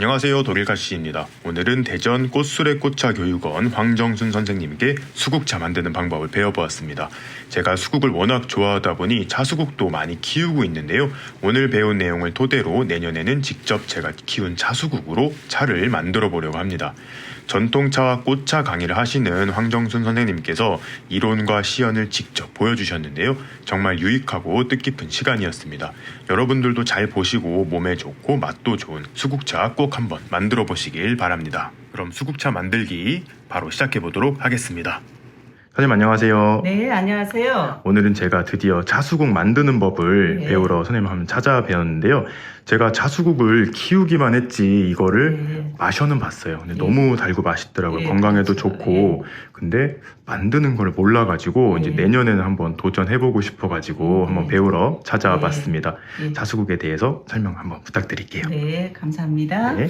안녕하세요 독일가시입니다. 오늘은 대전 꽃술의 꽃차 교육원 황정순 선생님께 수국차 만드는 방법을 배워보았습니다. 제가 수국을 워낙 좋아하다 보니 차수국도 많이 키우고 있는데요. 오늘 배운 내용을 토대로 내년에는 직접 제가 키운 차수국으로 차를 만들어 보려고 합니다. 전통차와 꽃차 강의를 하시는 황정순 선생님께서 이론과 시연을 직접 보여주셨는데요. 정말 유익하고 뜻깊은 시간이었습니다. 여러분들도 잘 보시고 몸에 좋고 맛도 좋은 수국차 꼭 한번 만들어 보시길 바랍니다. 그럼 수국차 만들기 바로 시작해 보도록 하겠습니다. 선생님 안녕하세요. 네, 안녕하세요. 오늘은 제가 드디어 차수국 만드는 법을 네. 배우러 선생님 한번 찾아뵈었는데요. 제가 차수국을 키우기만 했지 이거를 네. 마셔는 봤어요. 근데 예. 너무 달고 맛있더라고요. 예, 건강에도 그렇죠. 좋고. 근데 만드는 걸 몰라가지고 이제 예. 내년에는 한번 도전해보고 싶어가지고 예. 한번 배우러 찾아봤습니다. 예. 차수국에 대해서 설명 한번 부탁드릴게요. 네, 감사합니다. 네.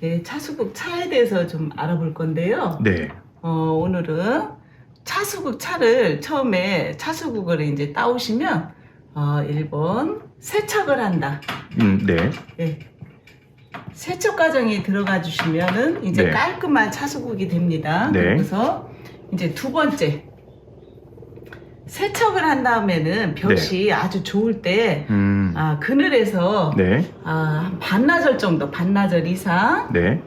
네, 차수국 차에 대해서 좀 알아볼 건데요. 네. 어, 오늘은 차수국 차를 처음에 차수국을 이제 따오시면 어, 1번 세척을 한다. 음, 네. 네. 세척 과정이 들어가 주시면은 이제 네. 깔끔한 차수국이 됩니다. 네. 그래서 이제 두 번째 세척을 한 다음에는 볕이 아주 좋을 때 음, 아, 그늘에서 네. 아, 한 반나절 정도, 반나절 이상. 네.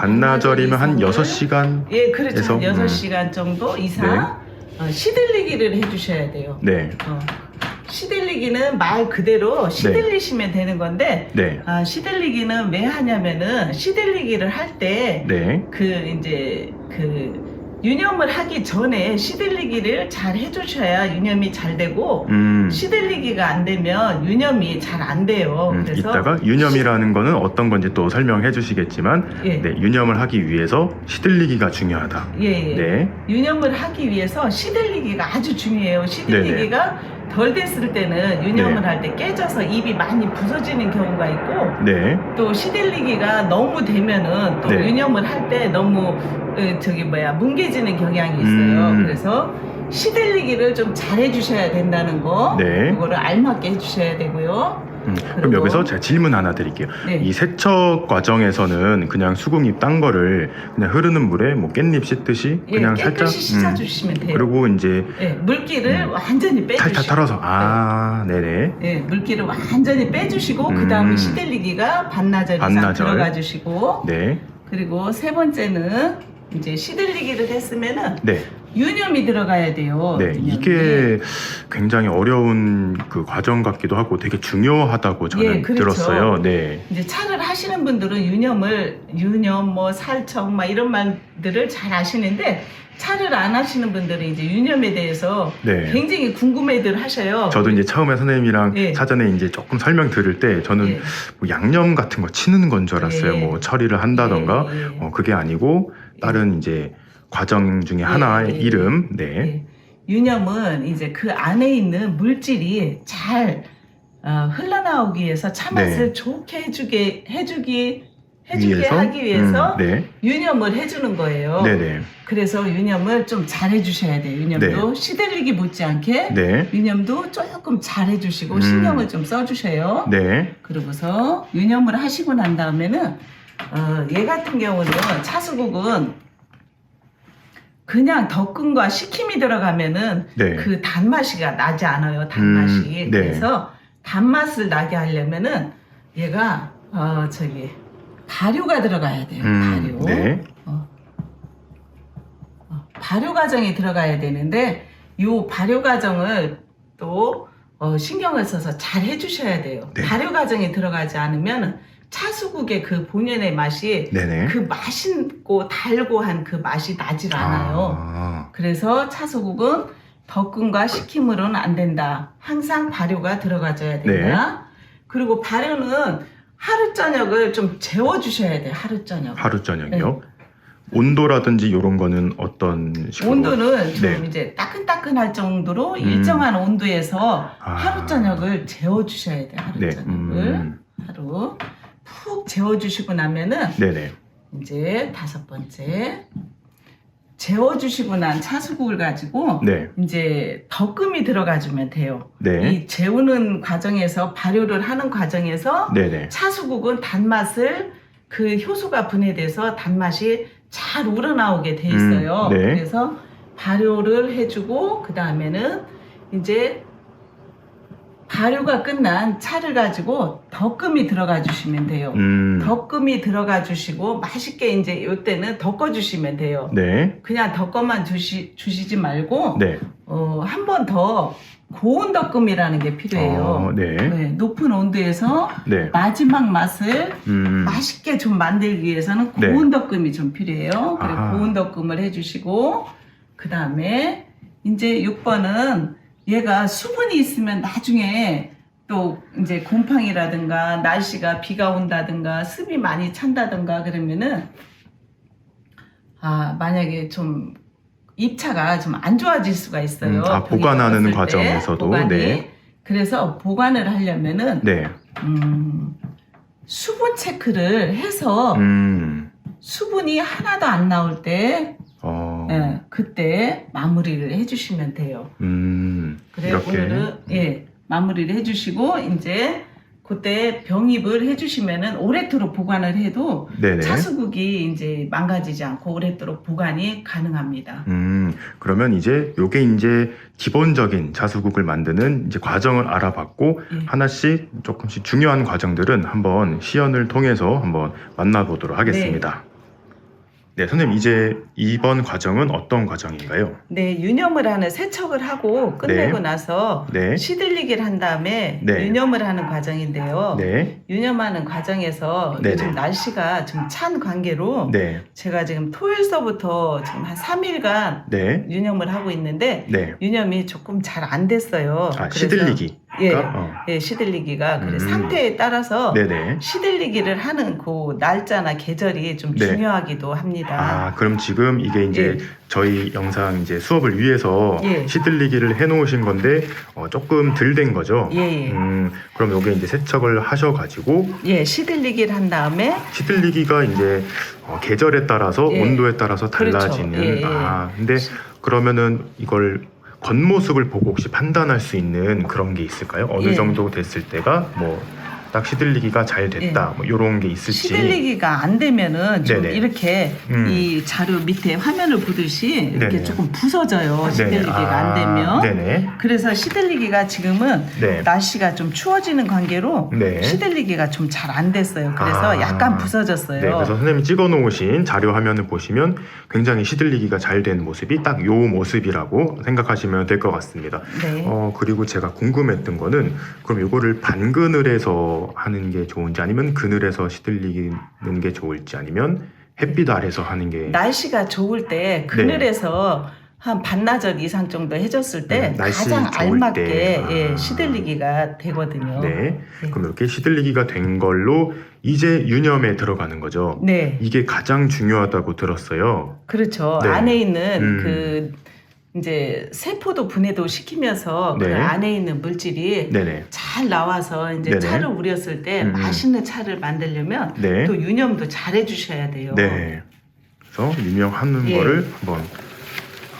아, 반나절이면 한 이상을- 6시간? 예, 그렇죠. 한 음. 6시간 정도 이상 어, 시들리기를 해주셔야 돼요. 네. 어, 시들리기는 말 그대로 시들리시면 되는 건데, 네. 아, 시들리기는 왜 하냐면은, 시들리기를 할 때, 네. 그, 이제, 그, 유념을 하기 전에 시들리기를 잘 해주셔야 유념이 잘 되고, 음. 시들리기가 안 되면 유념이 잘 안 돼요. 음, 그래서 이따가 유념이라는 거는 어떤 건지 또 설명해 주시겠지만 예, 네, 유념을 하기 위해서 시들리기가 중요하다. 예, 예. 네. 유념을 하기 위해서 시들리기가 아주 중요해요. 시들리기가 덜 됐을 때는 유념을 네. 할때 깨져서 입이 많이 부서지는 경우가 있고 네. 또 시들리기가 너무 되면은 또 네. 유념을 할 때 너무 어, 저기 뭐야 뭉개지는 경향이 있어요. 음. 그래서 시들리기를 좀 잘해 주셔야 된다는 거 네. 그거를 알맞게 해 주셔야 되고요. 음, 그럼 여기서 제가 질문 하나 드릴게요. 네. 이 세척 과정에서는 그냥 수국잎 딴 거를 그냥 흐르는 물에 뭐 깻잎 씻듯이 예, 그냥 살짝 깨끗이 음, 씻어주시면 돼요. 그리고 이제 예, 물기를 음. 완전히 빼주시고 탈탈 털어서 아, 네네. 예, 물기를 완전히 빼주시고 음. 그 다음에 시들리기가 반나절 이상 반나절. 들어가 주시고 네. 그리고 세 번째는 이제 시들리기를 했으면은 네. 유념이 들어가야 돼요. 네. 이게 굉장히 어려운 그 과정 같기도 하고 되게 중요하다고 저는 예, 그렇죠. 들었어요. 네. 이제 차를 하시는 분들은 유념을 유념 뭐 살청 막 이런 말들을 잘 아시는데 차를 안 하시는 분들은 이제 유념에 대해서 네. 굉장히 궁금해들 하셔요. 저도 이제 처음에 선생님이랑 예. 사전에 이제 조금 설명 들을 때 저는 예. 뭐 양념 같은 거 치는 건 줄 알았어요. 예. 뭐 처리를 한다던가 예, 예. 어, 그게 아니고 다른 이제 과정 중에 하나의 예. 이름. 네. 예. 유념은 이제 그 안에 있는 물질이 잘 어, 흘러나오기 위해서 차 맛을 네. 좋게 해주게 해주기 해주게 위해서 하기 위해서 음, 네. 유념을 해주는 거예요. 네네. 그래서 유념을 좀 잘 해주셔야 돼요. 유념도 시들리기 못지않게 네. 유념도 조금 잘 해주시고 음. 신경을 좀 써주셔요. 네. 그러고서 유념을 하시고 난 다음에는 어, 얘 같은 경우는 차수국은 그냥 덕근과 식힘이 들어가면은 네. 그 단맛이가 나지 않아요. 단맛이. 음, 네. 그래서 단맛을 나게 하려면은 얘가 어 저기 발효가 들어가야 돼요. 음, 발효. 네. 어. 어, 발효 과정이 들어가야 되는데 요 발효 과정을 또 어, 신경을 써서 잘 해주셔야 돼요. 네. 발효 과정이 들어가지 않으면 차수국의 그 본연의 맛이 네네. 그 맛있고 달고 한 그 맛이 나질 않아요. 아, 그래서 차소국은 덕근과 식힘으로는 안 된다. 항상 발효가 들어가줘야 된다. 네. 그리고 발효는 하루 저녁을 좀 재워주셔야 돼요. 하루 저녁. 하루 저녁이요. 온도라든지 이런 거는 어떤 식으로? 온도는 좀 네. 이제 따끈따끈할 정도로 음. 일정한 온도에서 아. 하루 저녁을 재워주셔야 돼요. 하루 네. 저녁을 음, 하루 푹 재워주시고 나면은 네네. 이제 다섯 번째 재워주시고 난 차수국을 가지고 네. 이제 덕금이 들어가주면 돼요. 네. 이 재우는 과정에서 발효를 하는 과정에서 네네. 차수국은 단맛을 그 효소가 분해돼서 단맛이 잘 우러나오게 돼 있어요. 음, 네. 그래서 발효를 해주고 그 다음에는 이제 발효가 끝난 차를 가지고 덕금이 들어가 주시면 돼요. 음. 덕금이 들어가 주시고 맛있게 이제 이때는 덮어 주시면 돼요. 네. 그냥 덕금만 주시, 주시지 말고 네. 어, 한 번 더 고온 덕금이라는 게 필요해요. 어, 네. 네, 높은 온도에서 네. 마지막 맛을 음. 맛있게 좀 만들기 위해서는 네. 고온 덕금이 좀 필요해요. 그래서 아하. 고온 덕금을 해주시고 그 다음에 이제 6번은 얘가 수분이 있으면 나중에 또 이제 곰팡이라든가 날씨가 비가 온다든가 습이 많이 찬다든가 그러면은 아 만약에 좀 입차가 좀 안 좋아질 수가 있어요. 음, 아, 보관하는 때 과정에서도, 보관이. 네. 그래서 보관을 하려면은 네. 음, 수분 체크를 해서 음. 수분이 하나도 안 나올 때 어. 예, 그때 마무리를 해주시면 돼요. 음. 그래 이렇게. 오늘은 예 마무리를 해주시고 이제 그때 병입을 해주시면은 오래도록 보관을 해도 네네. 차수국이 이제 망가지지 않고 오래도록 보관이 가능합니다. 음, 그러면 이제 요게 이제 기본적인 자수국을 만드는 이제 과정을 알아봤고 예. 하나씩 조금씩 중요한 과정들은 한번 시연을 통해서 한번 만나보도록 하겠습니다. 네, 선생님 이제 이번 과정은 어떤 과정인가요? 네, 유념을 하는 세척을 하고 끝내고 네. 나서 네, 시들리기를 한 다음에 네. 유념을 하는 과정인데요. 네, 유념하는 과정에서 네네. 요즘 날씨가 좀 찬 관계로 네, 제가 지금 토요일서부터 지금 한 3일간 네, 유념을 하고 있는데 네. 유념이 조금 잘 안 됐어요. 아 시들리기. 예, 어. 예, 시들리기가 그래 음. 상태에 따라서 네네. 시들리기를 하는 그 날짜나 계절이 좀 네. 중요하기도 합니다. 아, 그럼 지금 이게 이제 예. 저희 영상 이제 수업을 위해서 예. 시들리기를 해놓으신 건데 어, 조금 덜 된 거죠? 예, 예. 음, 그럼 요게 이제 세척을 하셔가지고 예, 시들리기를 한 다음에 시들리기가 이제 어, 계절에 따라서 예. 온도에 따라서 그렇죠. 달라지는. 예, 예. 아, 근데 그러면은 이걸 겉모습을 보고 혹시 판단할 수 있는 그런 게 있을까요? 어느 예. 정도 됐을 때가 뭐 딱 시들리기가 잘 됐다. 뭐 이런 게 있을지. 시들리기가 안 되면은 좀 네네. 이렇게 음. 이 자료 밑에 화면을 보듯이 이렇게 네네. 조금 부서져요. 시들리기가 아, 안 되면. 네네. 그래서 시들리기가 지금은 네. 날씨가 좀 추워지는 관계로 네. 시들리기가 좀 잘 안 됐어요. 그래서 아. 약간 부서졌어요. 네, 그래서 선생님이 찍어 놓으신 자료 화면을 보시면 굉장히 시들리기가 잘 된 모습이 딱 요 모습이라고 생각하시면 될 것 같습니다. 네. 어, 그리고 제가 궁금했던 거는 그럼 이거를 반그늘에서 하는 게 좋은지 아니면 그늘에서 시들리는 게 좋을지 아니면 햇빛 아래서 하는 게 날씨가 좋을 때 그늘에서 한 반나절 이상 정도 해줬을 때 음, 날씨 가장 알맞게 때. 아. 예, 시들리기가 되거든요. 네. 네. 그럼 이렇게 시들리기가 된 걸로 이제 유념에 들어가는 거죠. 네, 이게 가장 중요하다고 들었어요. 그렇죠. 네. 안에 있는 음. 그 이제 세포도 분해도 시키면서 그 네. 안에 있는 물질이 네네. 잘 나와서 이제 네네. 차를 우렸을 때 음. 맛있는 차를 만들려면 네. 또 유념도 잘 해주셔야 돼요. 네. 그래서 유념하는 예. 거를 한번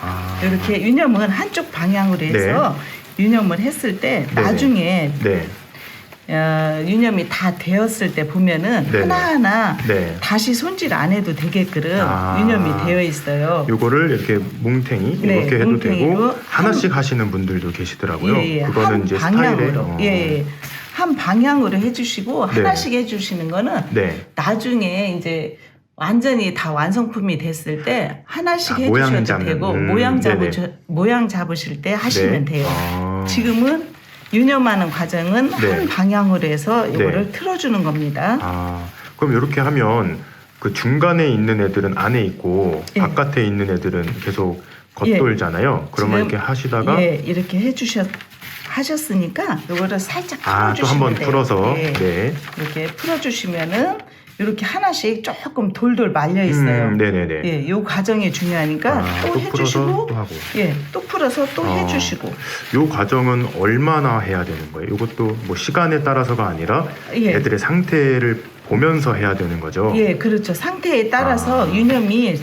아. 이렇게 유념은 한쪽 방향으로 해서 유념을 했을 때 네네. 나중에 네. 어, 유념이 다 되었을 때 보면은 네네. 하나하나 네. 다시 손질 안 해도 되게끔 아. 유념이 되어 있어요. 요거를 이렇게 뭉탱이 네, 이렇게 해도 뭉탱이로 되고 한- 하나씩 하시는 분들도 계시더라고요. 예, 예. 그거는 한 이제 스타일에 방향으로 어. 예, 예. 한 방향으로 해주시고 네. 하나씩 해주시는 거는 네. 나중에 이제 완전히 다 완성품이 됐을 때 하나씩 아, 모양 해주셔도 잡는, 되고 음, 모양 잡으 네네. 모양 잡으실 때 하시면 네. 돼요. 아. 지금은 유념하는 과정은 네. 한 방향으로 해서 이거를 네. 틀어주는 겁니다. 아, 그럼 이렇게 하면 그 중간에 있는 애들은 안에 있고 예. 바깥에 있는 애들은 계속 겉돌잖아요. 그러면 지금- 이렇게 하시다가 예, 이렇게 해주셨 하셨으니까 이거를 살짝 아, 또 풀어주시면 한번 돼요. 풀어서 예. 네. 이렇게 풀어주시면은 이렇게 하나씩 조금 돌돌 말려 있어요. 음, 네네네. 예, 요 과정이 중요하니까 아, 또, 또 해주시고, 또 하고. 예, 또 풀어서 또 어. 해주시고, 요 과정은 얼마나 해야 되는 거예요? 이것도 뭐 시간에 따라서가 아니라 예, 애들의 상태를 보면서 해야 되는 거죠. 예, 그렇죠. 상태에 따라서 아. 유념이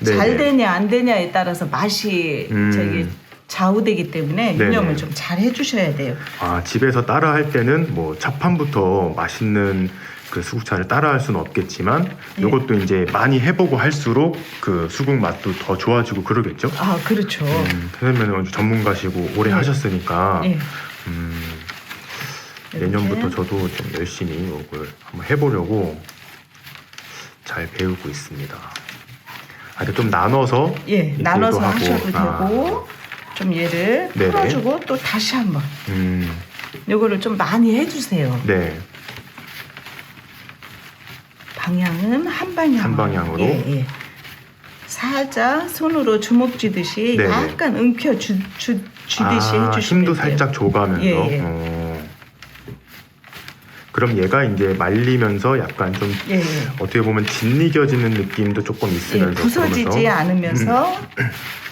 네네. 잘 되냐 안 되냐에 따라서 맛이 음. 저기 좌우되기 때문에 네네. 유념을 좀 잘 해주셔야 돼요. 아 집에서 따라 할 때는 뭐 차판부터 맛있는 그 수국차를 따라 할 수는 없겠지만 예. 이것도 이제 많이 해보고 할수록 그 수국 맛도 더 좋아지고 그러겠죠. 아 그렇죠. 음, 선생님은 전문가시고 오래 예. 하셨으니까 예. 음. 내년부터 저도 좀 열심히 이걸 한번 해보려고 잘 배우고 있습니다. 아, 좀 나눠서 예, 나눠서 하고. 하셔도 아. 되고 좀 얘를 네네. 풀어주고 또 다시 한번 음, 요거를 좀 많이 해주세요. 네, 방향은 한 방향. 한 방향으로? 예, 예. 살짝 손으로 주먹 쥐듯이 네네. 약간 응켜 주, 주, 쥐듯이 아, 해주시면 힘도 돼요. 살짝 줘가면서. 예, 예. 어. 그럼 얘가 이제 말리면서 약간 좀 예, 예. 어떻게 보면 짓이겨지는 느낌도 조금 예, 있으면서 부서지지 그러면서. 않으면서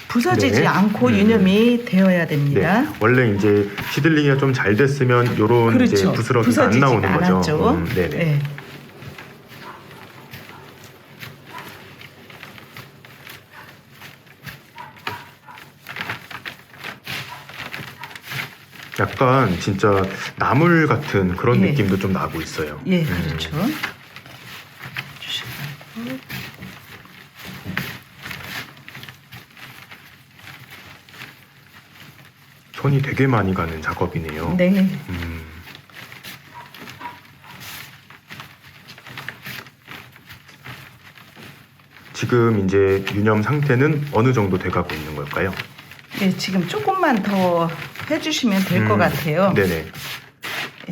부서지지 네. 않고 음. 유념이 되어야 됩니다. 네, 원래 이제 시들링이 좀잘 됐으면 요런 이제 그렇죠. 부스러기가 안 부서지지가 나오는 거죠. 않았죠. 음, 네네. 예. 약간 진짜 나물 같은 그런 예. 느낌도 좀 나고 있어요. 예, 음. 그렇죠. 주시고. 손이 되게 많이 가는 작업이네요. 네. 음. 지금 이제 유념 상태는 어느 정도 돼가고 있는 걸까요? 예, 지금 조금만 더 해주시면 될 것 음, 같아요. 네네.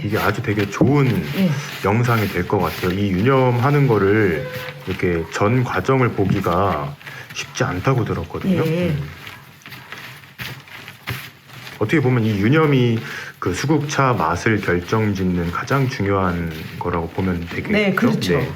이게 아주 되게 좋은 예. 영상이 될 것 같아요. 이 유념하는 거를 이렇게 전 과정을 보기가 쉽지 않다고 들었거든요. 예. 음. 어떻게 보면 이 유념이 그 수국차 맛을 결정짓는 가장 중요한 거라고 보면 되겠죠. 네, 그렇죠.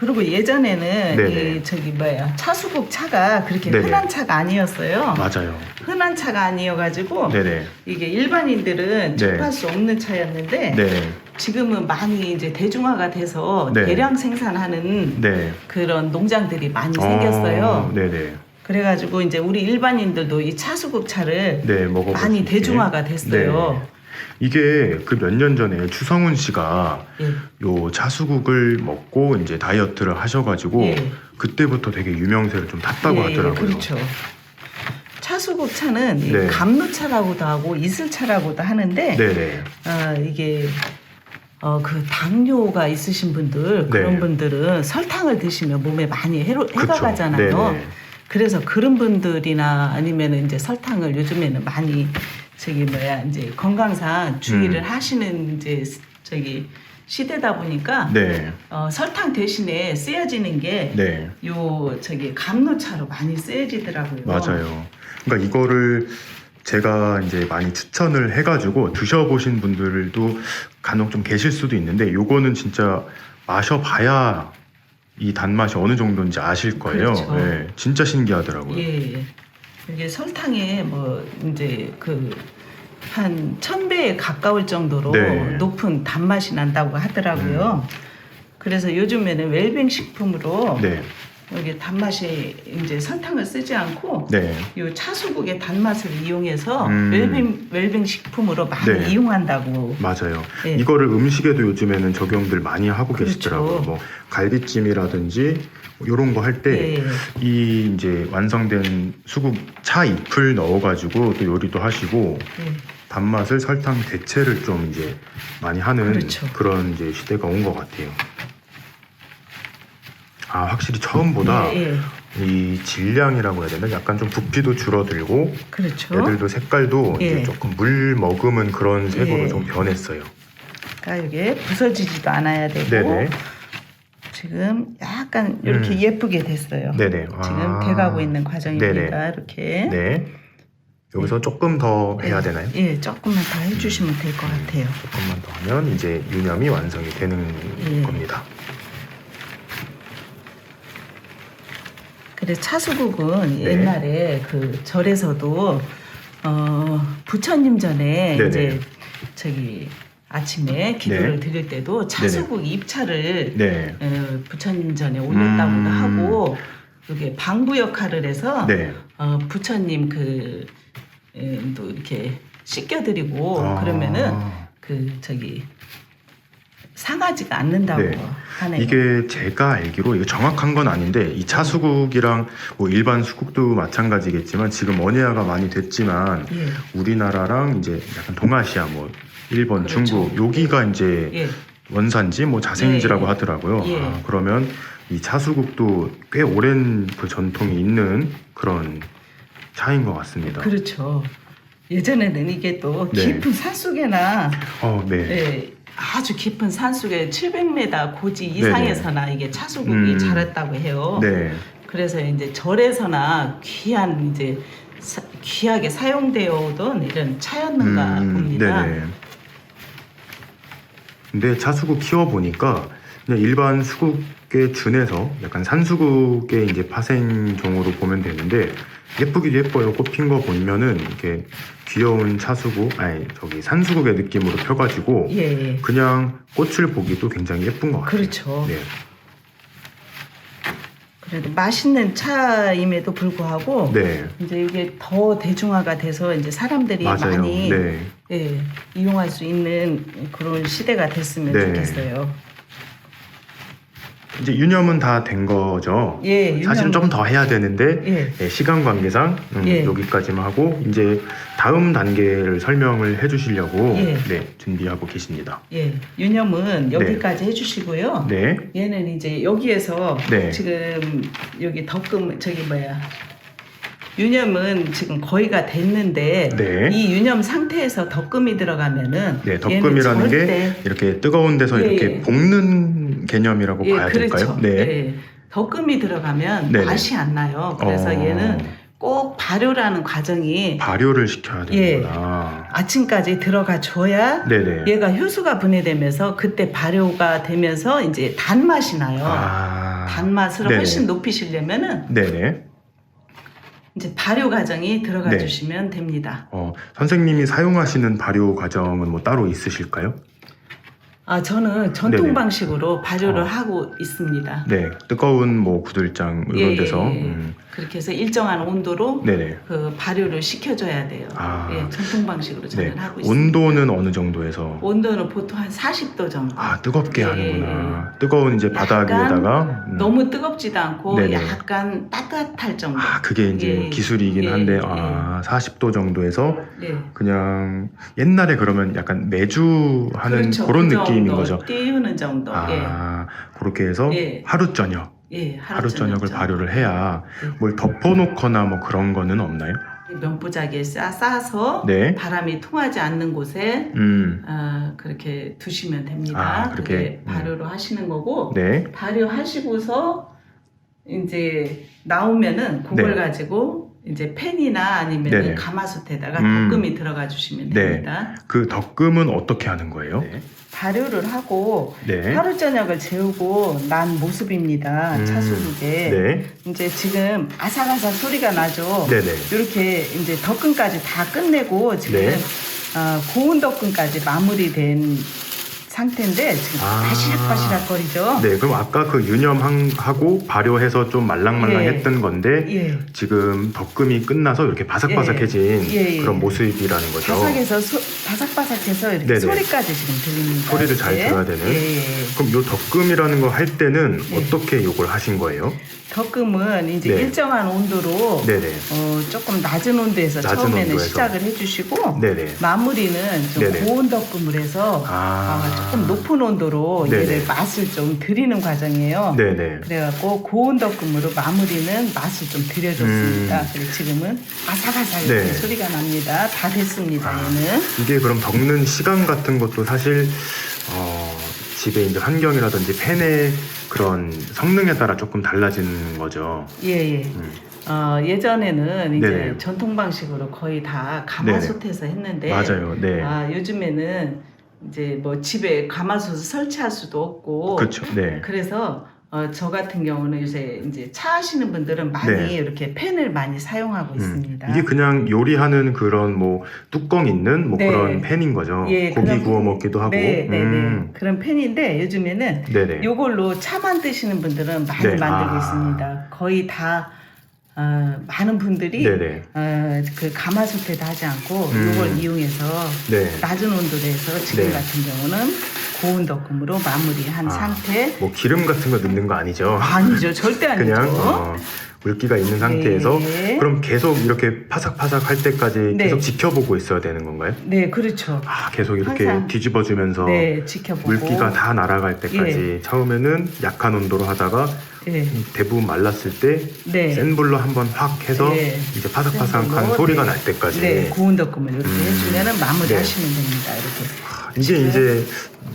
그리고 예전에는 네네. 이 저기 뭐야 차수국 차가 그렇게 네네. 흔한 차가 아니었어요. 맞아요. 흔한 차가 아니어가지고 네네. 이게 일반인들은 네. 접할 수 없는 차였는데 네. 지금은 많이 이제 대중화가 돼서 네. 대량 생산하는 네. 그런 농장들이 많이 생겼어요. 어, 네네. 그래가지고 이제 우리 일반인들도 이 차수국 차를 네, 많이 대중화가 됐어요. 이게 그 몇 년 전에 추성훈 씨가 예. 요 자수국을 먹고 이제 다이어트를 하셔가지고 예. 그때부터 되게 유명세를 좀 탔다고 예, 하더라고요. 그렇죠. 차수국 차는 이 네. 감루차라고도 하고 이슬차라고도 하는데 네네. 아, 이게 어, 그 당뇨가 있으신 분들 그런 네. 분들은 설탕을 드시면 몸에 많이 해로, 해가 그쵸. 가잖아요. 네네. 그래서 그런 분들이나 아니면 이제 설탕을 요즘에는 많이 저기 뭐야 이제 건강상 주의를 음. 하시는 이제 저기 시대다 보니까 네. 어, 설탕 대신에 쓰여지는 게 네. 요 저기 감로차로 많이 쓰여지더라고요. 맞아요. 그러니까 이거를 제가 이제 많이 추천을 해가지고 드셔보신 분들도 간혹 좀 계실 수도 있는데 요거는 진짜 마셔봐야 이 단맛이 어느 정도인지 아실 거예요. 그렇죠. 네, 진짜 신기하더라고요. 예. 이게 설탕에 뭐 이제 그 한 천 배에 가까울 정도로 네. 높은 단맛이 난다고 하더라고요. 그래서 요즘에는 웰빙 식품으로 네. 여기 단맛이 이제 설탕을 쓰지 않고 네. 요 차수국의 단맛을 이용해서 음. 웰빙 웰빙 식품으로 많이 네. 이용한다고. 맞아요. 예. 이거를 음식에도 요즘에는 적용들 많이 하고 그렇죠. 계시더라고요. 뭐 갈비찜이라든지 이런 거 할때 예. 이 이제 완성된 수국 차 잎을 넣어가지고 또 요리도 하시고 예. 단맛을 설탕 대체를 좀 이제 많이 하는 그렇죠. 런 이제 시대가 온 것 같아요. 아 확실히 처음보다 예, 예. 이 질량이라고 해야 되나 약간 좀 부피도 줄어들고 그렇죠. 애들도 색깔도 예. 이제 조금 물 머금은 그런 색으로 예. 좀 변했어요. 그러니까 이게 부서지지도 않아야 되고 네네. 지금 약간 이렇게 음. 예쁘게 됐어요. 네네. 지금 아. 돼가고 있는 과정입니다. 네네. 이렇게. 네. 여기서 조금 더 해야 예. 되나요? 예, 조금만 더 해주시면 될 것 같아요. 조금만 더 하면 이제 유념이 완성이 되는 예. 겁니다. 그래서 차수국은 네. 옛날에 그 절에서도 어, 부처님 전에 네네. 이제 저기 아침에 기도를 드릴 때도 차수국 입차를 네. 어, 부처님 전에 올렸다고도 음. 하고 그게 방부 역할을 해서 네. 어, 부처님 그 에, 또 이렇게 씻겨드리고 아. 그러면은 그 저기 상하지가 않는다고 네. 하네요. 이게 제가 알기로 이거 정확한 건 아닌데 이 차수국이랑 뭐 일반 수국도 마찬가지겠지만 지금 원예화가 많이 됐지만 예, 우리나라랑 이제 약간 동아시아 뭐 일본, 그렇죠. 중국 여기가 이제 예, 원산지 뭐 자생지라고 예. 하더라고요. 예. 아, 그러면 이 차수국도 꽤 오랜 그 전통이 있는 그런 차인 것 같습니다. 그렇죠. 예전에는 이게 또 네. 깊은 산속에나 어, 네. 예, 아주 깊은 산속에 700m 고지 이상에서나 이게 차수국이 음. 자랐다고 해요. 네. 그래서 이제 절에서나 귀한 이제 사- 귀하게 사용되어 오던 이런 차였는가 음, 봅니다. 네네. 근데 차수국 키워 보니까 그냥 일반 수국에 준해서 약간 산수국의 이제 파생종으로 보면 되는데 예쁘기도 예뻐요. 꽃핀 거 보면은 이렇게 귀여운 차수국, 아니 저기 산수국의 느낌으로 펴가지고 예, 예. 그냥 꽃을 보기도 굉장히 예쁜 것 같아요. 그렇죠. 네. 그래도 맛있는 차임에도 불구하고 네. 이제 이게 더 대중화가 돼서 이제 사람들이 맞아요. 많이 네. 예, 이용할 수 있는 그런 시대가 됐으면 네. 좋겠어요. 이제 유념은 다 된 거죠. 예, 사실은 좀 더 해야 되는데 예, 네, 시간 관계상 음, 예. 여기까지만 하고 이제 다음 단계를 설명을 해주시려고 예. 네, 준비하고 계십니다. 예. 유념은 여기까지 해주시고요. 네, 얘는 이제 여기에서 네. 지금 여기 덕금 저기 뭐야 유념은 지금 거의가 됐는데 네. 이 유념 상태에서 덕금이 들어가면은 네, 덕금이라는 게 절대- 이렇게 뜨거운 데서 예, 이렇게 예. 볶는 개념이라고 예, 봐야 될까요? 그렇죠. 네. 예. 덕금이 들어가면 네네. 맛이 안 나요. 그래서 어, 얘는 꼭 발효라는 과정이 발효를 시켜야 예. 되는구나. 아침까지 들어가 줘야 네네. 얘가 효수가 분해되면서 그때 발효가 되면서 이제 단맛이 나요. 아, 단맛을 네네. 훨씬 높이시려면은 네네. 이제 발효 과정이 들어가 네. 주시면 됩니다. 어, 선생님이 사용하시는 발효 과정은 뭐 따로 있으실까요? 아 저는 전통 네네. 방식으로 발효를 어. 하고 있습니다. 네, 뜨거운 뭐 구들장 이런 예, 데서. 예, 예. 음, 그렇게 해서 일정한 온도로 네네. 그 발효를 시켜줘야 돼요. 아. 예, 전통 방식으로 저는 네. 하고 있습니다. 온도는 어느 정도에서? 온도는 보통 한 40도 정도. 아 뜨겁게 예, 하는구나. 뜨거운 이제 바닥 약간 위에다가 음. 너무 뜨겁지도 않고 네네. 약간 따뜻할 정도. 아 그게 이제 예, 기술이긴 예, 한데 예. 아 40도 정도에서 예. 그냥 옛날에 그러면 약간 매주 하는 그렇죠. 그런 그 느낌인 거죠. 띄우는 정도. 아 그렇게 해서 예. 하루 저녁 예. 예, 하루 저녁 저녁을. 발효를 해야 예. 뭘 덮어놓거나 뭐 그런 거는 없나요? 면부작에 싸, 싸서 네. 바람이 통하지 않는 곳에 음. 어, 그렇게 두시면 됩니다. 아, 그렇게, 그게 음. 발효를 하시는 거고 네. 발효하시고서 이제 나오면은 그걸 네. 가지고 이제 팬이나 아니면 네네. 가마솥에다가 음. 덕금이 들어가 주시면 네. 됩니다. 그 덕금은 어떻게 하는 거예요? 발효를 하고 네. 하루 저녁을 재우고 난 모습입니다. 음. 차수국에 네. 이제 지금 아삭아삭 소리가 나죠. 네네. 이렇게 이제 덕근까지 다 끝내고 지금 네. 어, 고운 덕근까지 마무리된 상태인데 지금 아. 바시락바시락거리죠. 네. 그럼 아까 그 유념하고 발효해서 좀 말랑말랑했던 건데 예. 지금 덕금이 끝나서 이렇게 바삭바삭해진 예, 예. 그런 모습이라는 거죠. 바삭해서 소, 바삭바삭해서 이렇게 네네. 소리까지 지금 들립니다. 소리를 잘 이렇게. 들어야 되는. 예, 예. 그럼 요 덕금이라는 거 할 때는 예. 어떻게 요걸 하신 거예요? 덕금은 이제 네. 일정한 온도로 네네. 어, 조금 낮은 온도에서 낮은 처음에는 온도에서. 시작을 해주시고 네네. 마무리는 좀 네네. 고온 덕금을 해서 아. 아, 조금 높은 온도로 네네. 얘를 맛을 좀 드리는 과정이에요. 네네. 그래갖고 고온 덕금으로 마무리는 맛을 좀 드려줬습니다. 음. 그래서 지금은 아삭아삭 네. 이렇게 소리가 납니다. 다 됐습니다. 아. 얘는. 이게 그럼 덕는 시간 같은 것도 사실 어, 집에 이제 환경이라든지 팬의 그런 성능에 따라 조금 달라지는 거죠. 예, 예. 음. 어, 예전에는 이제 네네. 전통 방식으로 거의 다 가마솥에서 했는데 맞아요. 네. 아, 요즘에는 이제 뭐 집에 가마솥을 설치할 수도 없고 그렇죠. 네. 그래서 어, 저 같은 경우는 요새 이제 차 하시는 분들은 많이 네. 이렇게 팬을 많이 사용하고 있습니다. 이게 그냥 요리하는 그런 뭐 뚜껑 있는 뭐 네. 그런 팬인 거죠. 예, 고기 그런 구워 먹기도 하고. 네, 네, 음. 네. 그런 팬인데 요즘에는 네네. 요걸로 차 만 드시는 분들은 많이 네. 만들고 아. 있습니다. 거의 다 어, 많은 분들이 네네. 어, 그 가마솥에도 하지 않고 음. 요걸 이용해서 네. 낮은 온도로 해서 지금 네. 같은 경우는 고온 덕금으로 마무리한 아. 상태. 뭐 기름 같은 거 넣는 거 아니죠? 아니죠, 절대 아니죠. 그냥 어, 물기가 있는 상태에서 네. 그럼 계속 이렇게 파삭파삭 할 때까지 네. 계속 지켜보고 있어야 되는 건가요? 네, 그렇죠. 아 계속 이렇게 항상. 뒤집어주면서 네, 지켜보고. 물기가 다 날아갈 때까지 처음에는 약한 온도로 하다가 네, 대부분 말랐을 때 네. 센 불로 한번 확 해서 네. 이제 파삭파삭한 센 불로, 소리가 네. 날 때까지 네, 고온 덕금을 이렇게 음. 해주면은 마무리 네. 하시면 됩니다. 이렇게. 이게 지금. 이제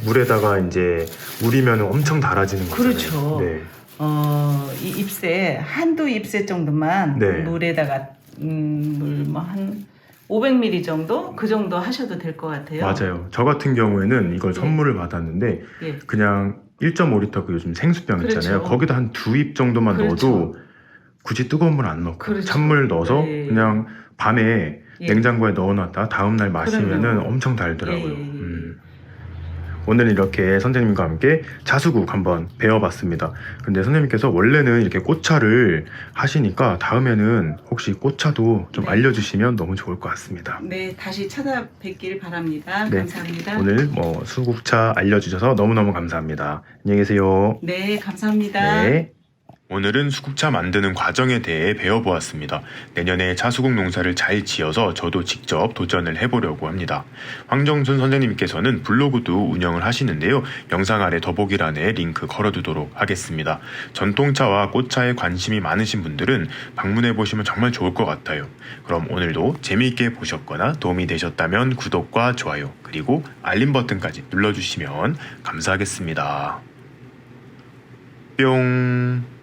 물에다가 이제 물이면 엄청 달아지는 거잖아요. 그렇죠. 네. 어, 이 잎새 한두 잎새 정도만 네. 물에다가 음, 물뭐한 500ml 정도 그 정도 하셔도 될 것 같아요. 맞아요. 저 같은 경우에는 이걸 네. 선물을 받았는데 예. 그냥 1.5리터 그 요즘 생수병 있잖아요. 그렇죠. 거기다 한 두 입 정도만 그렇죠. 넣어도 굳이 뜨거운 물 안 넣고 그렇죠. 찬물 넣어서 네. 그냥 밤에 예. 냉장고에 넣어놨다 다음 날 마시면은 그럼요. 엄청 달더라고요. 예, 예, 예. 음. 오늘 이렇게 선생님과 함께 자수국 한번 배워봤습니다. 근데 선생님께서 원래는 이렇게 꽃차를 하시니까 다음에는 혹시 꽃차도 좀 네. 알려주시면 너무 좋을 것 같습니다. 네, 다시 찾아뵙길 바랍니다. 네. 감사합니다. 오늘 뭐 수국차 알려주셔서 너무너무 감사합니다. 안녕히 계세요. 네, 감사합니다. 네. 오늘은 수국차 만드는 과정에 대해 배워보았습니다. 내년에 차수국 농사를 잘 지어서 저도 직접 도전을 해보려고 합니다. 황정순 선생님께서는 블로그도 운영을 하시는데요. 영상 아래 더보기란에 링크 걸어두도록 하겠습니다. 전통차와 꽃차에 관심이 많으신 분들은 방문해보시면 정말 좋을 것 같아요. 그럼 오늘도 재미있게 보셨거나 도움이 되셨다면 구독과 좋아요, 그리고 알림 버튼까지 눌러주시면 감사하겠습니다. 뿅.